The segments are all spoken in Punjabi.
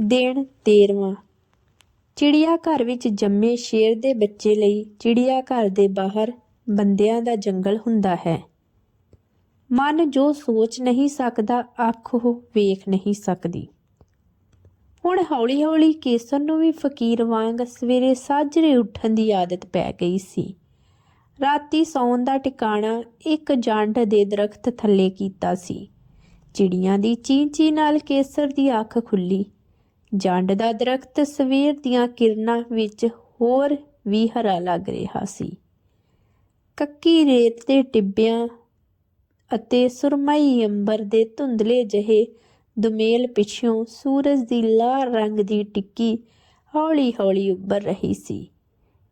ਦਿਨ 13ਵਾਂ ਚਿੜੀਆ ਘਰ ਵਿੱਚ ਜੰਮੇ ਸ਼ੇਰ ਦੇ ਬੱਚੇ ਲਈ ਚਿੜੀਆ ਘਰ ਦੇ ਬਾਹਰ ਬੰਦਿਆਂ ਦਾ ਜੰਗਲ ਹੁੰਦਾ ਹੈ। ਮਨ ਜੋ ਸੋਚ ਨਹੀਂ ਸਕਦਾ, ਅੱਖ ਉਹ ਵੇਖ ਨਹੀਂ ਸਕਦੀ। ਹੁਣ ਹੌਲੀ-ਹੌਲੀ ਕੇਸਰ ਨੂੰ ਵੀ ਫਕੀਰ ਵਾਂਗ ਸਵੇਰੇ ਸਾਜਰੇ ਉੱਠਣ ਦੀ ਆਦਤ ਪੈ ਗਈ ਸੀ। ਰਾਤੀ ਸੌਣ ਦਾ ਟਿਕਾਣਾ ਇੱਕ ਜੰਡ ਦੇ ਦਰਖਤ ਥੱਲੇ ਕੀਤਾ ਸੀ। ਚਿੜੀਆਂ ਦੀ ਚੀਂ-ਚੀਂ ਨਾਲ ਕੇਸਰ ਦੀ ਅੱਖ ਖੁੱਲੀ। ਜੰਡ ਦਾ ਦਰਖਤ ਸਵੇਰ ਦੀਆਂ ਕਿਰਨਾਂ ਵਿੱਚ ਹੋਰ ਵੀ ਹਰਾ ਲੱਗ ਰਿਹਾ ਸੀ। ਕੱਕੀ ਰੇਤ ਦੇ ਟਿੱਬਿਆਂ ਅਤੇ ਸੁਰਮਈ ਅੰਬਰ ਦੇ ਧੁੰਦਲੇ ਜਿਹੇ ਦੁਮੇਲ ਪਿੱਛੋਂ ਸੂਰਜ ਦੀ ਲਾਲ ਰੰਗ ਦੀ ਟਿੱਕੀ ਹੌਲੀ-ਹੌਲੀ ਉੱਭਰ ਰਹੀ ਸੀ।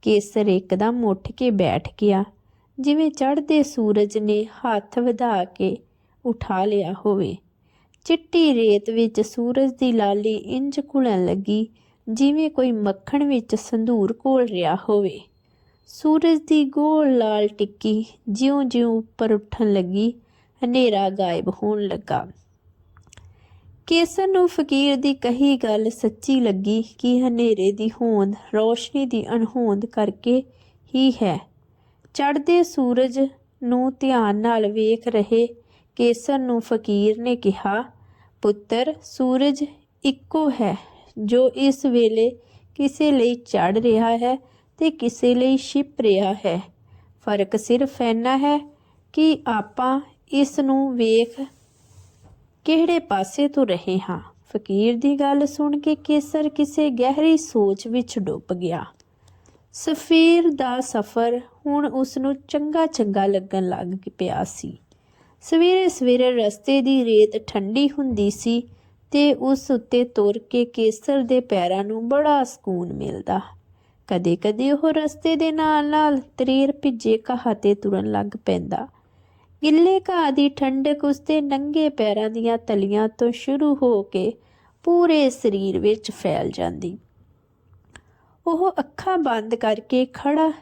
ਕੇਸਰ ਇੱਕਦਮ ਉੱਠ ਕੇ ਬੈਠ ਗਿਆ, ਜਿਵੇਂ ਚੜ੍ਹਦੇ ਸੂਰਜ ਨੇ ਹੱਥ ਵਧਾ ਕੇ ਉਠਾ ਲਿਆ ਹੋਵੇ। ਚਿੱਟੀ ਰੇਤ ਵਿੱਚ ਸੂਰਜ ਦੀ ਲਾਲੀ ਇੰਜ ਘੁਲਣ ਲੱਗੀ, ਜਿਵੇਂ ਕੋਈ ਮੱਖਣ ਵਿੱਚ ਸੰਧੂਰ ਘੋਲ ਰਿਹਾ ਹੋਵੇ। ਸੂਰਜ ਦੀ ਗੋਲ ਲਾਲ ਟਿੱਕੀ ਜਿਉਂ-ਜਿਉਂ ਉੱਪਰ ਉੱਠਣ ਲੱਗੀ, ਹਨੇਰਾ ਗਾਇਬ ਹੋਣ ਲੱਗਾ। ਕੇਸਰ ਨੂੰ ਫਕੀਰ ਦੀ ਕਹੀ ਗੱਲ ਸੱਚੀ ਲੱਗੀ ਕਿ ਹਨੇਰੇ ਦੀ ਹੋਂਦ ਰੋਸ਼ਨੀ ਦੀ ਅਣਹੋਂਦ ਕਰਕੇ ਹੀ ਹੈ। ਚੜ੍ਹਦੇ ਸੂਰਜ ਨੂੰ ਧਿਆਨ ਨਾਲ ਵੇਖ ਰਹੇ ਕੇਸਰ ਨੂੰ ਫਕੀਰ ਨੇ ਕਿਹਾ ਪੁੱਤਰ, ਸੂਰਜ ਇੱਕੋ ਹੈ, ਜੋ ਇਸ ਵੇਲੇ ਕਿਸੇ ਲਈ ਚੜ ਰਿਹਾ ਹੈ ਤੇ ਕਿਸੇ ਲਈ ਛਿਪ ਰਿਹਾ ਹੈ। ਫ਼ਰਕ ਸਿਰਫ ਇੰਨਾ ਹੈ ਕਿ ਆਪਾਂ ਇਸ ਨੂੰ ਵੇਖ ਕਿਹੜੇ ਪਾਸੇ ਤੋਂ ਰਹੇ ਹਾਂ। ਫਕੀਰ ਦੀ ਗੱਲ ਸੁਣ ਕੇ ਕੇਸਰ ਕਿਸੇ ਗਹਿਰੀ ਸੋਚ ਵਿੱਚ ਡੁੱਬ ਗਿਆ। ਸਫੀਰ ਦਾ ਸਫ਼ਰ ਹੁਣ ਉਸ ਨੂੰ ਚੰਗਾ ਚੰਗਾ ਲੱਗਣ ਲੱਗ ਪਿਆ ਸੀ। ਸਵੇਰੇ ਸਵੇਰੇ ਰਸਤੇ ਦੀ ਰੇਤ ਠੰਡੀ ਹੁੰਦੀ ਸੀ ਤੇ ਉਸ ਉੱਤੇ ਤੁਰ ਕੇ ਕੇਸਰ ਦੇ ਪੈਰਾਂ ਨੂੰ ਬੜਾ ਸਕੂਨ ਮਿਲਦਾ। ਕਦੇ-ਕਦੇ ਉਹ ਰਸਤੇ ਦੇ ਨਾਲ-ਨਾਲ ਤਰੇਰ ਭਿੱਜੇ ਘਾਹ ਤੇ ਤੁਰਨ ਲੱਗ ਪੈਂਦਾ। ਗਿੱਲੇ ਘਾਹ ਦੀ ਠੰਡਕ ਉਸਦੇ ਨੰਗੇ ਪੈਰਾਂ ਦੀਆਂ ਤਲੀਆਂ ਤੋਂ ਸ਼ੁਰੂ ਹੋ ਕੇ ਪੂਰੇ ਸਰੀਰ ਵਿੱਚ ਫੈਲ ਜਾਂਦੀ। ਉਹ ਅੱਖਾਂ ਬੰਦ ਕਰਕੇ ਖੜਾ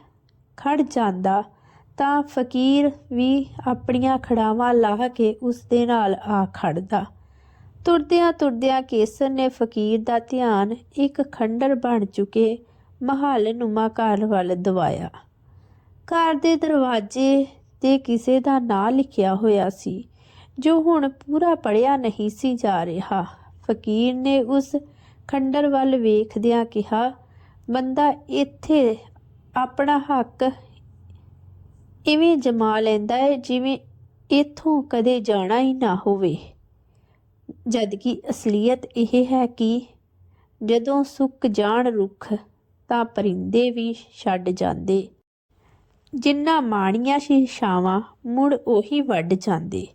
ਖੜ ਜਾਂਦਾ ਤਾਂ ਫਕੀਰ ਵੀ ਆਪਣੀਆਂ ਖੜਾਵਾਂ ਲਾਹ ਕੇ ਉਸ ਦੇ ਨਾਲ ਆ ਖੜਦਾ। ਤੁਰਦਿਆਂ ਤੁਰਦਿਆਂ ਕੇਸਰ ਨੇ ਫਕੀਰ ਦਾ ਧਿਆਨ ਇੱਕ ਖੰਡਰ ਬਣ ਚੁੱਕੇ ਮਹੱਲ ਨੁਮਾ ਘਰ ਵੱਲ ਦਵਾਇਆ। ਘਰ ਦੇ ਦਰਵਾਜ਼ੇ ਤੇ ਕਿਸੇ ਦਾ ਨਾਂ ਲਿਖਿਆ ਹੋਇਆ ਸੀ, ਜੋ ਹੁਣ ਪੂਰਾ ਪੜਿਆ ਨਹੀਂ ਸੀ ਜਾ ਰਿਹਾ। ਫਕੀਰ ਨੇ ਉਸ ਖੰਡਰ ਵੱਲ ਵੇਖਦਿਆਂ ਕਿਹਾ, ਬੰਦਾ ਇੱਥੇ ਆਪਣਾ ਹੱਕ ਇਵੇਂ ਜਮਾ ਲੈਂਦਾ ਹੈ ਜਿਵੇਂ ਇੱਥੋਂ ਕਦੇ ਜਾਣਾ ਹੀ ਨਾ ਹੋਵੇ। ਜਦਕਿ ਅਸਲੀਅਤ ਇਹ ਹੈ ਕਿ ਜਦੋਂ ਸੁੱਕ ਜਾਣ ਰੁੱਖ, ਤਾਂ ਪਰਿੰਦੇ ਵੀ ਛੱਡ ਜਾਂਦੇ। ਜਿੰਨਾ ਮਾਣੀਆਂ ਸੀ ਛਾਵਾਂ ਮੁੜ ਉਹੀ ਵੱਢ ਜਾਂਦੇ।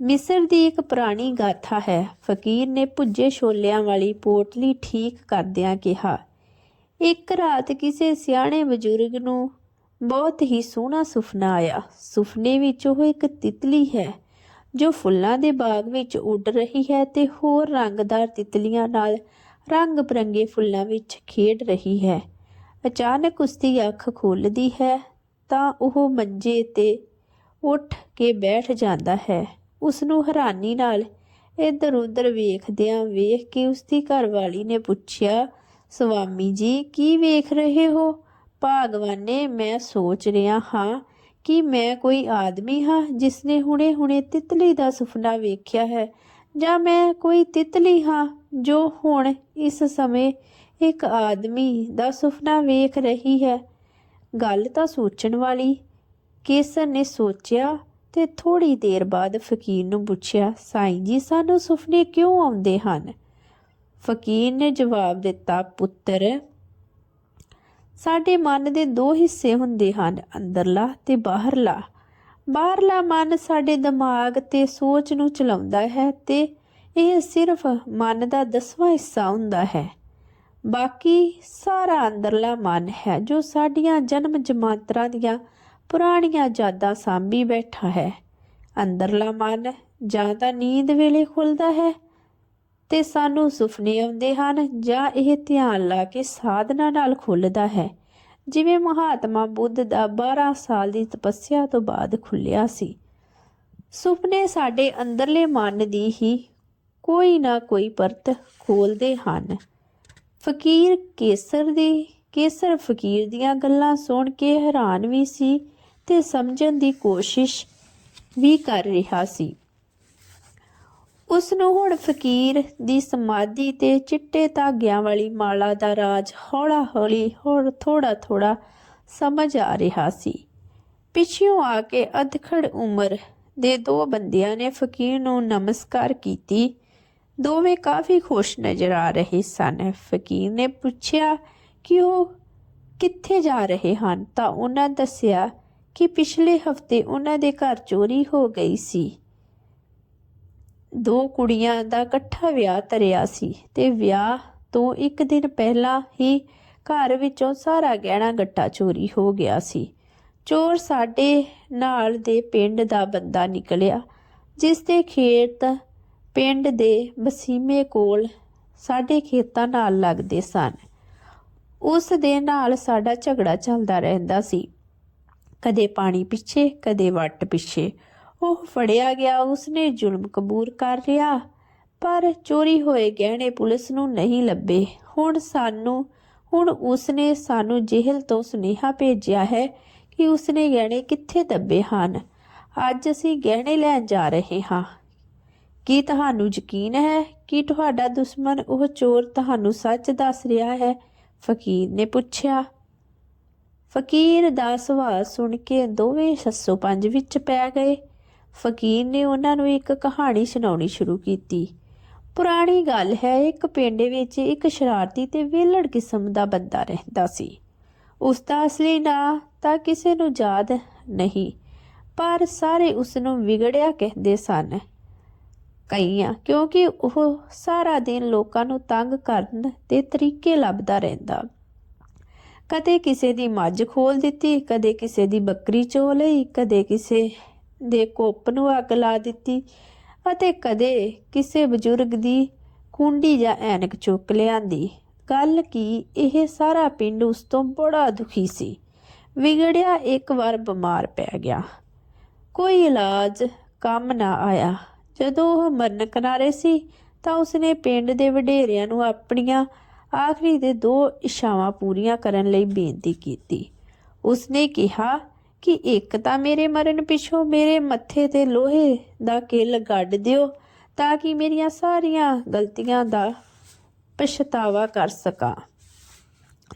ਮਿਸਰ ਦੀ ਇੱਕ ਪੁਰਾਣੀ ਗਾਥਾ ਹੈ, ਫਕੀਰ ਨੇ ਭੁੱਜੇ ਛੋਲਿਆਂ ਵਾਲੀ ਪੋਟਲੀ ਠੀਕ ਕਰਦਿਆਂ ਕਿਹਾ, ਇੱਕ ਰਾਤ ਕਿਸੇ ਸਿਆਣੇ ਬਜ਼ੁਰਗ ਨੂੰ ਬਹੁਤ ਹੀ ਸੋਹਣਾ ਸੁਪਨਾ ਆਇਆ। ਸੁਪਨੇ ਵਿੱਚ ਉਹ ਇੱਕ ਤਿਤਲੀ ਹੈ, ਜੋ ਫੁੱਲਾਂ ਦੇ ਬਾਗ ਵਿੱਚ ਉੱਡ ਰਹੀ ਹੈ ਤੇ ਹੋਰ ਰੰਗਦਾਰ ਤਿਤਲੀਆਂ ਨਾਲ ਰੰਗ ਬਰੰਗੇ ਫੁੱਲਾਂ ਵਿੱਚ ਖੇਡ ਰਹੀ ਹੈ। ਅਚਾਨਕ ਉਸ ਦੀ ਅੱਖ ਖੁੱਲਦੀ ਹੈ ਤਾਂ ਉਹ ਮੰਜੇ ਤੇ ਉੱਠ ਕੇ ਬੈਠ ਜਾਂਦਾ ਹੈ। ਉਸ ਨੂੰ ਹੈਰਾਨੀ ਨਾਲ ਇੱਧਰ ਉੱਧਰ ਵੇਖਦਿਆਂ ਵੇਖ ਕੇ ਉਸ ਦੀ ਘਰਵਾਲੀ ਨੇ ਪੁੱਛਿਆ ਸਵਾਮੀ ਜੀ, ਕੀ ਵੇਖ ਰਹੇ ਹੋ? ਭਾਗਵਾਨੇ, ਮੈਂ ਸੋਚ ਰਿਹਾ ਹਾਂ ਕਿ ਮੈਂ ਕੋਈ ਆਦਮੀ ਹਾਂ ਜਿਸ ਨੇ ਹੁਣੇ-ਹੁਣੇ ਤਿਤਲੀ ਦਾ ਸੁਪਨਾ ਵੇਖਿਆ ਹੈ, ਜਾਂ ਮੈਂ ਕੋਈ ਤਿਤਲੀ ਹਾਂ ਜੋ ਹੁਣ ਇਸ ਸਮੇਂ ਇੱਕ ਆਦਮੀ ਦਾ ਸੁਪਨਾ ਵੇਖ ਰਹੀ ਹੈ। ਗੱਲ ਤਾਂ ਸੋਚਣ ਵਾਲੀ ਕੇਸਰ ਨੇ ਸੋਚਿਆ ਤੇ ਥੋੜੀ ਦੇਰ ਬਾਅਦ ਫਕੀਰ ਨੂੰ ਪੁੱਛਿਆ, ਸਾਈਂ ਜੀ, ਸਾਨੂੰ ਸੁਪਨੇ ਕਿਉਂ ਆਉਂਦੇ ਹਨ? ਫਕੀਰ ਨੇ ਜਵਾਬ ਦਿੱਤਾ, ਪੁੱਤਰ ਸਾਡੇ ਮਨ ਦੇ ਦੋ ਹਿੱਸੇ ਹੁੰਦੇ ਹਨ, ਅੰਦਰਲਾ ਤੇ ਬਾਹਰਲਾ। ਬਾਹਰਲਾ ਮਨ ਸਾਡੇ ਦਿਮਾਗ ਤੇ ਸੋਚ ਨੂੰ ਚਲਾਉਂਦਾ ਹੈ ਤੇ ਇਹ ਸਿਰਫ ਮਨ ਦਾ ਦਸਵਾਂ ਹਿੱਸਾ ਹੁੰਦਾ ਹੈ। ਬਾਕੀ ਸਾਰਾ ਅੰਦਰਲਾ ਮਨ ਹੈ ਜੋ ਸਾਡੀਆਂ ਜਨਮ ਜਮਾਂਤਰਾਂ ਦੀਆਂ ਪੁਰਾਣੀਆਂ ਯਾਦਾਂ ਸਾਂਭੀ ਬੈਠਾ ਹੈ। ਅੰਦਰਲਾ ਮਨ ਜਾਂ ਤਾਂ ਨੀਂਦ ਵੇਲੇ ਖੁੱਲਦਾ ਹੈ ਤੇ ਸਾਨੂੰ ਸੁਪਨੇ ਆਉਂਦੇ ਹਨ, ਜਾਂ ਇਹ ਧਿਆਨ ਲਾ ਕੇ ਸਾਧਨਾ ਨਾਲ ਖੁੱਲਦਾ ਹੈ। ਜਿਵੇਂ ਮਹਾਤਮਾ ਬੁੱਧ ਦਾ 12 ਸਾਲ ਦੀ ਤਪੱਸਿਆ ਤੋਂ ਬਾਅਦ ਖੁੱਲਿਆ ਸੀ। ਸੁਪਨੇ ਸਾਡੇ ਅੰਦਰਲੇ ਮਨ ਦੀ ਹੀ ਕੋਈ ਨਾ ਕੋਈ ਪਰਤ ਖੋਲਦੇ ਹਨ। ਫਕੀਰ ਕੇਸਰ ਦੀ, ਕੇਸਰ ਫਕੀਰ ਦੀਆਂ ਗੱਲਾਂ ਸੁਣ ਕੇ ਹੈਰਾਨ ਵੀ ਸੀ ਤੇ ਸਮਝਣ ਦੀ ਕੋਸ਼ਿਸ਼ ਵੀ ਕਰ ਰਿਹਾ ਸੀ। ਉਸ ਨੂੰ ਹੁਣ ਫਕੀਰ ਦੀ ਸਮਾਧੀ ਤੇ ਚਿੱਟੇ ਧਾਗਿਆਂ ਵਾਲੀ ਮਾਲਾ ਦਾ ਰਾਜ ਹੌਲਾ ਹੌਲੀ ਹੋਰ ਥੋੜਾ ਥੋੜਾ ਸਮਝ ਆ ਰਿਹਾ ਸੀ। ਪਿੱਛੋਂ ਆ ਕੇ ਅਧਖੜ ਉਮਰ ਦੇ ਦੋ ਬੰਦਿਆਂ ਨੇ ਫਕੀਰ ਨੂੰ ਨਮਸਕਾਰ ਕੀਤੀ। ਦੋਵੇਂ ਕਾਫੀ ਖੁਸ਼ ਨਜ਼ਰ ਆ ਰਹੇ ਸਨ। ਫਕੀਰ ਨੇ ਪੁੱਛਿਆ ਕਿ ਉਹ ਕਿੱਥੇ ਜਾ ਰਹੇ ਹਨ? ਤਾਂ ਉਹਨਾਂ ਦੱਸਿਆ ਕਿ ਪਿਛਲੇ ਹਫ਼ਤੇ ਉਹਨਾਂ ਦੇ ਘਰ ਚੋਰੀ ਹੋ ਗਈ ਸੀ। ਦੋ ਕੁੜੀਆਂ ਦਾ ਇਕੱਠਾ ਵਿਆਹ ਧਰਿਆ ਸੀ ਤੇ ਵਿਆਹ ਤੋਂ ਇੱਕ ਦਿਨ ਪਹਿਲਾਂ ਹੀ ਘਰ ਵਿੱਚੋਂ ਸਾਰਾ ਗਹਿਣਾ ਗੱਟਾ ਚੋਰੀ ਹੋ ਗਿਆ ਸੀ। ਚੋਰ ਸਾਡੇ ਨਾਲ ਦੇ ਪਿੰਡ ਦਾ ਬੰਦਾ ਨਿਕਲਿਆ, ਜਿਸ ਦੇ ਖੇਤ ਪਿੰਡ ਦੇ ਵਸੀਮੇ ਕੋਲ ਸਾਡੇ ਖੇਤਾਂ ਨਾਲ ਲੱਗਦੇ ਸਨ। ਉਸ ਦੇ ਨਾਲ ਸਾਡਾ ਝਗੜਾ ਚੱਲਦਾ ਰਹਿੰਦਾ ਸੀ। ਕਦੇ ਪਾਣੀ ਪਿੱਛੇ, ਕਦੇ ਵੱਟ ਪਿੱਛੇ। ਉਹ ਫੜਿਆ ਗਿਆ, ਉਸਨੇ ਜ਼ੁਲਮ ਕਬੂਰ ਕਰ ਰਿਹਾ ਪਰ ਚੋਰੀ ਹੋਏ ਗਹਿਣੇ ਪੁਲਿਸ ਨੂੰ ਨਹੀਂ ਲੱਭੇ। ਹੁਣ ਸਾਨੂੰ, ਹੁਣ ਉਸਨੇ ਸਾਨੂੰ ਜੇਲ੍ਹ ਤੋਂ ਸੁਨੇਹਾ ਭੇਜਿਆ ਹੈ ਕਿ ਉਸਨੇ ਗਹਿਣੇ ਕਿੱਥੇ ਦੱਬੇ ਹਨ। ਅੱਜ ਅਸੀਂ ਗਹਿਣੇ ਲੈਣ ਜਾ ਰਹੇ ਹਾਂ। ਕੀ ਤੁਹਾਨੂੰ ਯਕੀਨ ਹੈ ਕਿ ਤੁਹਾਡਾ ਦੁਸ਼ਮਣ ਉਹ ਚੋਰ ਤੁਹਾਨੂੰ ਸੱਚ ਦੱਸ ਰਿਹਾ ਹੈ? ਫਕੀਰ ਨੇ ਪੁੱਛਿਆ। ਫਕੀਰ ਦਾ ਸਵਾਲ ਸੁਣ ਕੇ ਦੋਵੇਂ ਸੱਸੋ ਪੰਜ ਵਿੱਚ ਪੈ ਗਏ। ਫਕੀਰ ਨੇ ਉਹਨਾਂ ਨੂੰ ਇੱਕ ਕਹਾਣੀ ਸੁਣਾਉਣੀ ਸ਼ੁਰੂ ਕੀਤੀ। ਪੁਰਾਣੀ ਗੱਲ ਹੈ, ਇੱਕ ਪਿੰਡ ਵਿੱਚ ਇੱਕ ਸ਼ਰਾਰਤੀ ਤੇ ਵਿਹਲੜ ਕਿਸਮ ਦਾ ਬੰਦਾ ਰਹਿੰਦਾ ਸੀ। ਉਸ ਦਾ ਅਸਲੀ ਨਾਂ ਤਾਂ ਕਿਸੇ ਨੂੰ ਯਾਦ ਨਹੀਂ, ਪਰ ਸਾਰੇ ਉਸ ਨੂੰ ਵਿਗੜਿਆ ਕਹਿੰਦੇ ਸਨ। ਕਈਆਂ, ਕਿਉਂਕਿ ਉਹ ਸਾਰਾ ਦਿਨ ਲੋਕਾਂ ਨੂੰ ਤੰਗ ਕਰਨ ਦੇ ਤਰੀਕੇ ਲੱਭਦਾ ਰਹਿੰਦਾ। ਕਦੇ ਕਿਸੇ ਦੀ ਮੱਝ ਖੋਲ ਦਿੱਤੀ, ਕਦੇ ਕਿਸੇ ਦੀ ਬੱਕਰੀ ਚੋ ਲਈ, ਕਦੇ ਕਿਸੇ ਦੇ ਕੁੱਪ ਨੂੰ ਅੱਗ ਲਾ ਦਿੱਤੀ ਅਤੇ ਕਦੇ ਕਿਸੇ ਬਜ਼ੁਰਗ ਦੀ ਕੁੰਡੀ ਜਾਂ ਐਨਕ ਚੁੱਕ ਲਿਆਂਦੀ। ਗੱਲ ਕੀ, ਇਹ ਸਾਰਾ ਪਿੰਡ ਉਸ ਤੋਂ ਬੜਾ ਦੁਖੀ ਸੀ। ਵਿਗੜਿਆ ਇੱਕ ਵਾਰ ਬਿਮਾਰ ਪੈ ਗਿਆ। ਕੋਈ ਇਲਾਜ ਕੰਮ ਨਾ ਆਇਆ। ਜਦੋਂ ਉਹ ਮਰਨ ਕਿਨਾਰੇ ਸੀ ਤਾਂ ਉਸਨੇ ਪਿੰਡ ਦੇ ਵਡੇਰਿਆਂ ਨੂੰ ਆਪਣੀਆਂ ਆਖਰੀ ਦੇ ਦੋ ਇਸ਼ਾਵਾਂ ਪੂਰੀਆਂ ਕਰਨ ਲਈ ਬੇਨਤੀ ਕੀਤੀ। ਉਸਨੇ ਕਿਹਾ ਕਿ ਇੱਕ ਤਾਂ ਮੇਰੇ ਮਰਨ ਪਿੱਛੋਂ ਮੇਰੇ ਮੱਥੇ ਤੇ ਲੋਹੇ ਦਾ ਕਿੱਲ ਗੱਡ ਦਿਓ ਤਾਂ ਕਿ ਮੇਰੀਆਂ ਸਾਰੀਆਂ ਗਲਤੀਆਂ ਦਾ ਪਛਤਾਵਾ ਕਰ ਸਕਾਂ।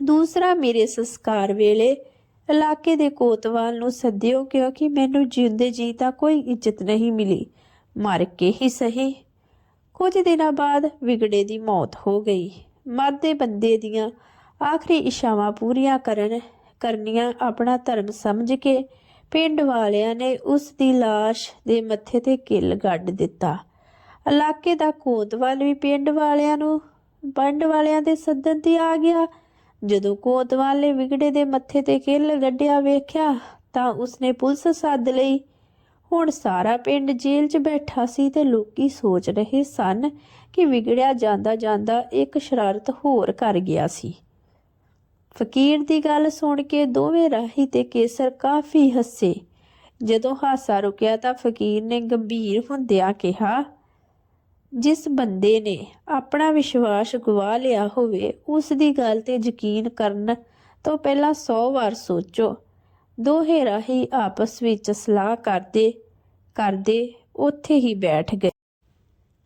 ਦੂਸਰਾ, ਮੇਰੇ ਸੰਸਕਾਰ ਵੇਲੇ ਇਲਾਕੇ ਦੇ ਕੋਤਵਾਲ ਨੂੰ ਸੱਦਿਓ ਕਿਉਂਕਿ ਮੈਨੂੰ ਜਿਉਂਦੇ ਜੀ ਤਾਂ ਕੋਈ ਇੱਜ਼ਤ ਨਹੀਂ ਮਿਲੀ। ਮਰ ਕੇ ਹੀ ਸਹੀ। ਕੁਝ ਦਿਨਾਂ ਬਾਅਦ ਵਿਗੜੇ ਦੀ ਮੌਤ ਹੋ ਗਈ। ਮਰਦੇ ਬੰਦੇ ਦੀਆਂ ਆਖਰੀ ਇਸ਼ਾਵਾਂ ਪੂਰੀਆਂ ਕਰਨ ਕਰਨੀਆਂ ਆਪਣਾ ਧਰਮ ਸਮਝ ਕੇ ਪਿੰਡ ਵਾਲਿਆਂ ਨੇ ਉਸ ਦੀ ਲਾਸ਼ ਦੇ ਮੱਥੇ ਤੇ ਕਿੱਲ ਗੱਡ ਦਿੱਤਾ। ਇਲਾਕੇ ਦਾ ਕੋਤਵਾਲ ਵੀ ਪਿੰਡ ਵਾਲਿਆਂ ਨੂੰ ਪਿੰਡ ਵਾਲਿਆਂ ਦੇ ਸੱਦਣ ਤੇ ਆ ਗਿਆ। ਜਦੋਂ ਕੋਤਵਾਲ ਨੇ ਵਿਗੜੇ ਦੇ ਮੱਥੇ ਤੇ ਕਿੱਲ ਗੱਡਿਆ ਵੇਖਿਆ, ਤਾਂ ਉਸਨੇ ਪੁਲਿਸ ਸੱਦ ਲਈ। ਹੁਣ ਸਾਰਾ ਪਿੰਡ ਜੇਲ੍ਹ 'ਚ ਬੈਠਾ ਸੀ ਤੇ ਲੋਕੀ ਸੋਚ ਰਹੇ ਸਨ ਕਿ ਵਿਗੜਿਆ ਜਾਂਦਾ ਜਾਂਦਾ ਇੱਕ ਸ਼ਰਾਰਤ ਹੋਰ ਕਰ ਗਿਆ ਸੀ। ਫਕੀਰ ਦੀ ਗੱਲ ਸੁਣ ਕੇ ਦੋਵੇਂ ਰਾਹੀ ਤੇ ਕੇਸਰ ਕਾਫੀ ਹੱਸੇ। ਜਦੋਂ ਹਾਸਾ ਰੁਕਿਆ ਤਾਂ ਫਕੀਰ ਨੇ ਗੰਭੀਰ ਹੁੰਦਿਆਂ ਕਿਹਾ, ਜਿਸ ਬੰਦੇ ਨੇ ਆਪਣਾ ਵਿਸ਼ਵਾਸ ਗਵਾ ਲਿਆ ਹੋਵੇ, ਉਸ ਦੀ ਗੱਲ ਤੇ ਯਕੀਨ ਕਰਨ ਤੋਂ ਪਹਿਲਾਂ 100 ਵਾਰ ਸੋਚੋ। ਦੋਹੇ ਰਾਹੀ ਆਪਸ ਵਿੱਚ ਸਲਾਹ ਕਰਦੇ ਕਰਦੇ ਉੱਥੇ ਹੀ ਬੈਠ ਗਏ।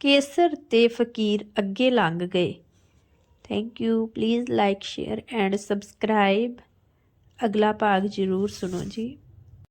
ਕੇਸਰ ਤੇ ਫਕੀਰ ਅੱਗੇ ਲੰਘ ਗਏ। Thank you please like share and subscribe ਅਗਲਾ ਭਾਗ ਜ਼ਰੂਰ ਸੁਣੋ ਜੀ।